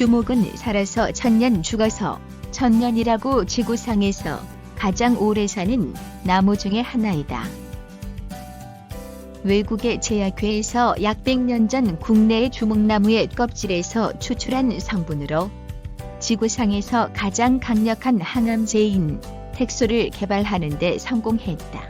주목은 살아서 천년 죽어서 천년이라고 지구상에서 가장 오래 사는 나무 중의 하나이다. 외국의 제약회에서 약 100년 전 국내의 주목나무의 껍질에서 추출한 성분으로 지구상에서 가장 강력한 항암제인 택소를 개발하는 데 성공했다.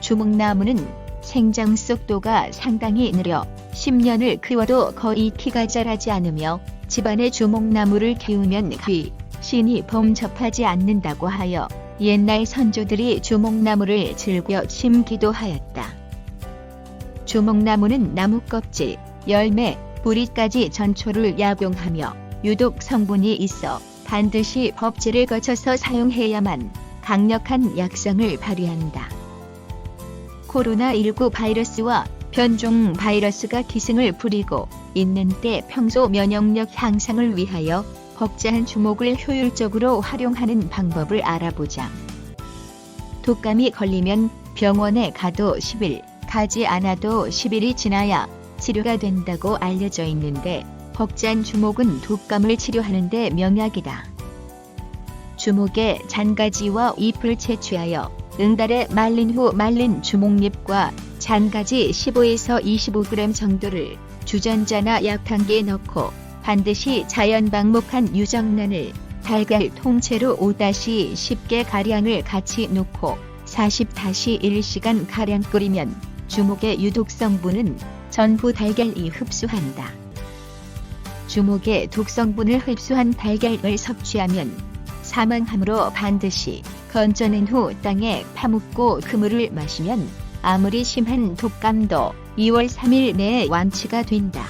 주목나무는 생장 속도가 상당히 느려 10년을 키워도 거의 키가 자라지 않으며 집안에 주목나무를 키우면 귀, 신이 범접하지 않는다고 하여 옛날 선조들이 주목나무를 즐겨 심기도 하였다. 주목나무는 나무 껍질, 열매, 뿌리까지 전초를 약용하며 유독 성분이 있어 반드시 법제를 거쳐서 사용해야만 강력한 약성을 발휘한다. 코로나19 바이러스와 변종 바이러스가 기승을 부리고 있는 때 평소 면역력 향상을 위하여 벅자한 주목을 효율적으로 활용하는 방법을 알아보자. 독감이 걸리면 병원에 가도 10일, 가지 않아도 10일이 지나야 치료가 된다고 알려져 있는데 벅잔 주목은 독감을 치료하는데 명약이다. 주목의 잔가지와 잎을 채취하여 응달에 말린 후 말린 주목잎과 잔가지 15에서 25g 정도를 주전자나 약탕기에 넣고 반드시 자연 방목한 유정란을 달걀 통째로 5-10개 가량을 같이 놓고 40-1시간 가량 끓이면 주목의 유독 성분은 전부 달걀이 흡수한다. 주목의 독성분을 흡수한 달걀을 섭취하면 사망함으로 반드시 건져낸 후 땅에 파묻고 그물을 마시면 아무리 심한 독감도 2월 3일 내에 완치가 된다.